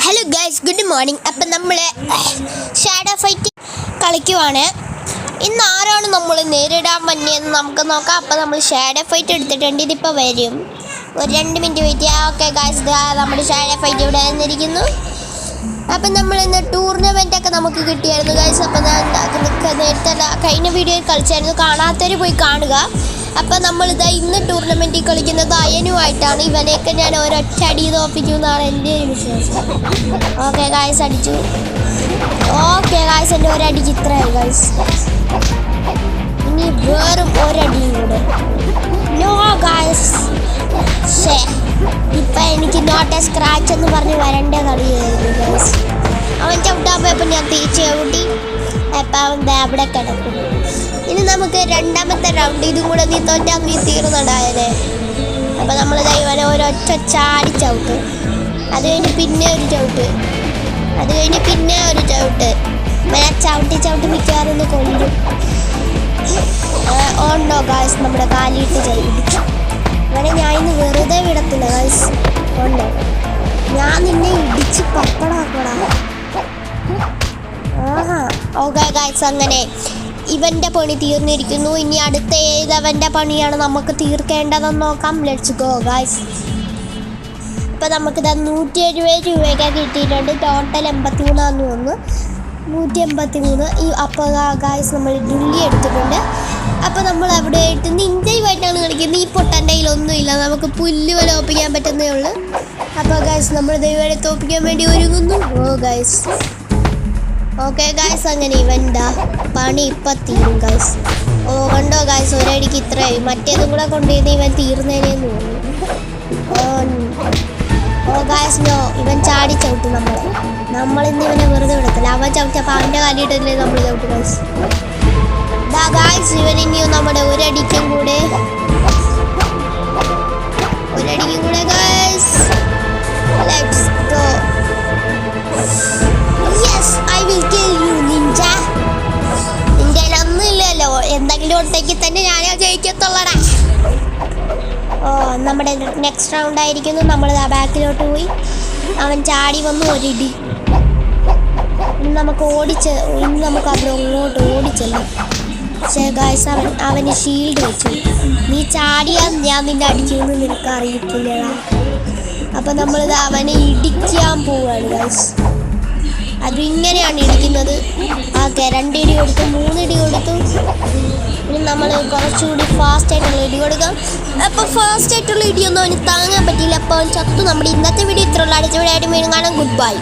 Hello guys good morning അപ്പം നമ്മൾ shadow fight കളിക്കുവാണ്. ഇന്ന് ആരാണ് നമ്മൾ നേരിടാൻ വന്നിയെന്ന് നമുക്ക് നോക്കാം. അപ്പം നമ്മൾ ഷാഡോ ഫൈറ്റ് എടുത്തിട്ടുണ്ട്. ഇതിപ്പോൾ വരും. ഒരു രണ്ട് മിനിറ്റ് വെയിറ്റ് ചെയ്യാം. ഓക്കെ ഗൈസ് നമ്മുടെ ഷാഡോ ഫൈറ്റ് ഇവിടെ വന്നിരിക്കുന്നു. അപ്പം നമ്മൾ ഇന്ന് ടൂർണമെന്റ് ഒക്കെ നമുക്ക് കിട്ടിയായിരുന്നു ഗൈസ് അപ്പം ഞാൻ നേരത്തെ കഴിഞ്ഞ വീഡിയോയിൽ കളിച്ചായിരുന്നു. കാണാത്തവർ പോയി കാണുക. അപ്പം നമ്മളിതാ ഇന്ന് ടൂർണമെന്റിൽ കളിക്കുന്നത് അയനുമായിട്ടാണ് ഇവനെയൊക്കെ ഞാൻ ഒരൊറ്റ അടി തോപ്പിക്കും എന്നാണ് എന്റെ ഒരു വിശ്വാസം. ഓക്കെ ഗായ്സ് അടിച്ചു. ഓക്കെ ഗായ്സ് എന്റെ ഒരടിക്ക് ഇത്രയായി ഗായ്സ് ഇനി വേറും ഒരടിയും കൂടെ. നോ ഗായ്സ് ഷേ ഇപ്പൊ എനിക്ക് നോട്ട് എ സ്ക്രാച്ച് എന്ന് പറഞ്ഞ് വരണ്ട കളിയായിരുന്നു അവൻ ചവിട്ടാൻ പോയപ്പോൾ ഞാൻ തിരിച്ചു ചവിട്ടി ദേ അവിടെ കിടക്കും. ഇനി നമുക്ക് രണ്ടാമത്തെ റൗണ്ട് ഇതും കൂടെ നീ തോറ്റാൽ നീ തീർന്നുണ്ടായാലേ അപ്പം നമ്മൾ ദൈവനെ ഒരൊറ്റ ചാടി ചവിട്ട്. അത് കഴിഞ്ഞ് പിന്നെ ഒരു ചവിട്ട്. അത് കഴിഞ്ഞ് പിന്നെ ഒരു ചവിട്ട്. ഇവനെ ചവിട്ടി ചവിട്ടി മിക്കവാറും ഒന്ന് കൊണ്ടു ഓണ്ടോ ഗായ്സ് നമ്മുടെ കാലിട്ട് ചെയ്യിപ്പിച്ചു അങ്ങനെ ഞാൻ ഇന്ന് വെറുതെ വിടത്തില്ല ഗൈസ് ഉണ്ടോ? ഞാൻ നിന്നെ ഇടിച്ച് പപ്പടാക്കടാ. ആഹാ ഓക്കെ ഗൈസ് അങ്ങനെ. ഇവന്റെ പണി തീർന്നിരിക്കുന്നു. ഇനി അടുത്ത ഏതവന്റെ പണിയാണ് നമുക്ക് തീർക്കേണ്ടതെന്ന് നോക്കാം. ലെറ്റ്സ് ഗോ ഗൈസ് ഇപ്പം നമുക്കിത് നൂറ്റി എഴുപത് രൂപയൊക്കെ കിട്ടിയിട്ടുണ്ട്. ടോട്ടൽ എൺപത്തി മൂന്നാന്ന് തോന്നുന്നു നൂറ്റി എൺപത്തി മൂന്ന് ഈ അപ്പോൾ ഗായ്സ് നമ്മൾ ഡുള്ളി എടുത്തിട്ടുണ്ട്. അപ്പോൾ നമ്മൾ അവിടെ ആയിട്ട് നിഞ്ചയുമായിട്ടാണ് കളിക്കുന്നത്. ഈ പൊട്ടന്റെ കയ്യിലൊന്നുമില്ല നമുക്ക് പുല്ല് വരെ ഒപ്പിക്കാൻ പറ്റുന്നേ ഉള്ളൂ. അപ്പോൾ ഗായ്സ് നമ്മൾ ദൈവത്തെ തോപ്പിക്കാൻ വേണ്ടി ഒരുങ്ങുന്നു. ഓ ഗായ്സ് ഓക്കെ ഗായ്സ് അങ്ങനെ ഇവന്റെ പണി ഇപ്പം തീരും ഗായ്സ് ഓ കണ്ടോ ഗായ്സ് ഒരടിക്ക് ഇത്രയായി. മറ്റേതും കൂടെ കൊണ്ടുവന്ന് ഇവൻ തീർന്നേനെന്ന് തോന്നുന്നു. ഓ ഗായ്സ് നോ ഇവൻ ചാടി ചവിട്ടി നമ്മൾ ഇന്ന് ഇവനെ വെറുതെ വിടത്തില്ല. അവൻ ചവിട്ടപ്പോൾ അവന്റെ കാലിട്ടല്ലേ നമ്മൾ ചവിട്ടി ഗായ്സ് ഇവൻ ഇനിയും നമ്മുടെ ഒരടിക്കും കൂടെ ഉണ്ടെങ്കിൽ തന്നെ ഞാനേ ജയിക്കത്തുള്ളടാ. ഓ നമ്മുടെ നെക്സ്റ്റ് റൗണ്ട് ആയിരിക്കുന്നു. നമ്മൾ ബാക്കിലോട്ട് പോയി. അവൻ ചാടി വന്നു ഒരിടി. ഇന്ന് നമുക്ക് ഓടിച്ച് ഇന്ന് നമുക്ക് അവിടെ അങ്ങോട്ട് ഓടിച്ചല്ലോ. പക്ഷേ ഗായ്സ് അവൻ അവന് ഷീൽഡ് വെച്ചു. നീ ചാടിയാൽ ഞാൻ നിന്നെ അടിക്കുമെന്ന് നിനക്ക് അറിയത്തില്ലടാ. അപ്പം നമ്മളിത് അവനെ ഇടിക്കാൻ പോവാണ് ഗായ്സ് അതിങ്ങനെയാണ് ഇടിക്കുന്നത്. ആ രണ്ടിടി കൊടുത്തു മൂന്നിടി കൊടുത്തു. ഇനി നമ്മൾ കുറച്ചുകൂടി ഫാസ്റ്റ് ആയിട്ടുള്ള ഇടി കൊടുക്കാം. അപ്പോൾ ഫാസ്റ്റ് ആയിട്ടുള്ള ഇടിയൊന്നും അവന് താങ്ങാൻ പറ്റിയില്ല. അപ്പോൾ അവൻ ചത്തു. നമ്മുടെ ഇന്നത്തെ വീഡിയോ ഇത്രയുള്ള. വീഡിയോ ആയിട്ട് വീണ്ടും കാണാം. Good bye